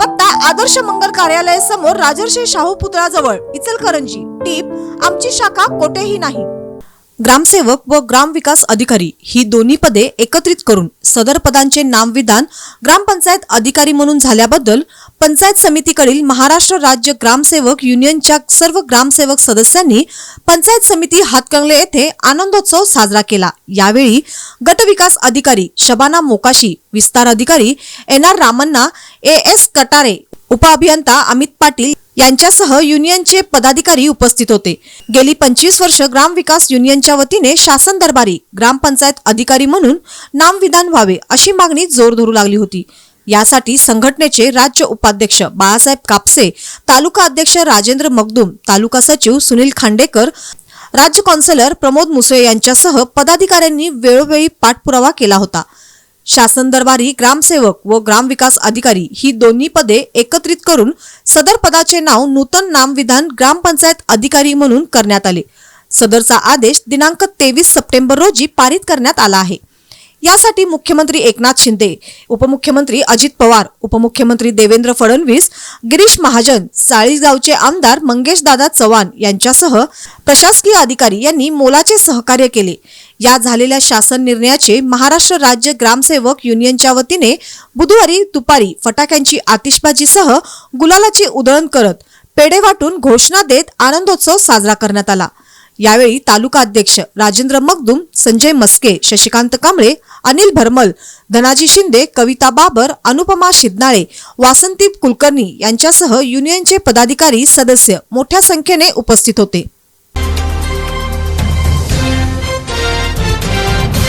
पत्ता आदर्श मंगल कार्यालय समोर राजर्षी शाहू पुतळाजवळ इचलकरंजी टीप आमची शाखा कोठेही नाही. ग्रामसेवक व ग्रामविकास अधिकारी ही दोन्ही पदे एकत्रित करून सदर पदांचे नामविधान ग्रामपंचायत अधिकारी म्हणून झाल्याबद्दल पंचायत समितीकडील महाराष्ट्र राज्य ग्रामसेवक युनियनच्या सर्व ग्रामसेवक सदस्यांनी पंचायत समिती हातकंगले येथे आनंदोत्सव साजरा केला. यावेळी गटविकास अधिकारी शबाना मोकाशी विस्तार अधिकारी N R Ramanna A S Katare उपअभियंता अमित पाटील यांच्यासह युनियनचे पदाधिकारी उपस्थित होते. गेली पंचवीस वर्ष ग्रामविकास युनियनच्या वतीने शासन दरबारी ग्रामपंचायत अधिकारी म्हणून नामविधान व्हावे अशी मागणी जोर धरू लागली होती. यासाठी संघटनेचे राज्य उपाध्यक्ष बाळासाहेब कापसे तालुका अध्यक्ष राजेंद्र मगदूम तालुका सचिव सुनील खांडेकर राज्य कौन्सलर प्रमोद मुसळे यांच्यासह पदाधिकाऱ्यांनी वेळोवेळी पाठपुरावा केला होता. शासन दरबारी ग्रामसेवक व ग्रामविकास अधिकारी ही दोन्ही पदे एकत्रित करून सदर पदाचे नाव नूतन नामविधान ग्रामपंचायत अधिकारी म्हणून करण्यात आले. सदरचा आदेश दिनांक तेवीस सप्टेंबर रोजी पारित करण्यात आला आहे. यासाठी मुख्यमंत्री एकनाथ शिंदे उपमुख्यमंत्री अजित पवार उपमुख्यमंत्री देवेंद्र फडणवीस गिरीश महाजन चाळीसगावचे आमदार मंगेश दादा चव्हाण यांच्यासह प्रशासकीय अधिकारी यांनी मोलाचे सहकार्य केले. या झालेल्या शासन निर्णयाचे महाराष्ट्र राज्य ग्रामसेवक युनियनच्या वतीने बुधवारी दुपारी फटाक्यांची आतिषबाजीसह गुलालाची उधळण करत पेढे वाटून घोषणा देत आनंदोत्सव साजरा करण्यात आला. यावेळी तालुका अध्यक्ष राजेंद्र मगदुम संजय मस्के शशिकांत कांबळे अनिल भरमल धनाजी शिंदे कविता बाबर अनुपमा शिदनाळे वासंती कुलकर्णी यांच्यासह युनियनचे पदाधिकारी सदस्य मोठ्या संख्येने उपस्थित होते.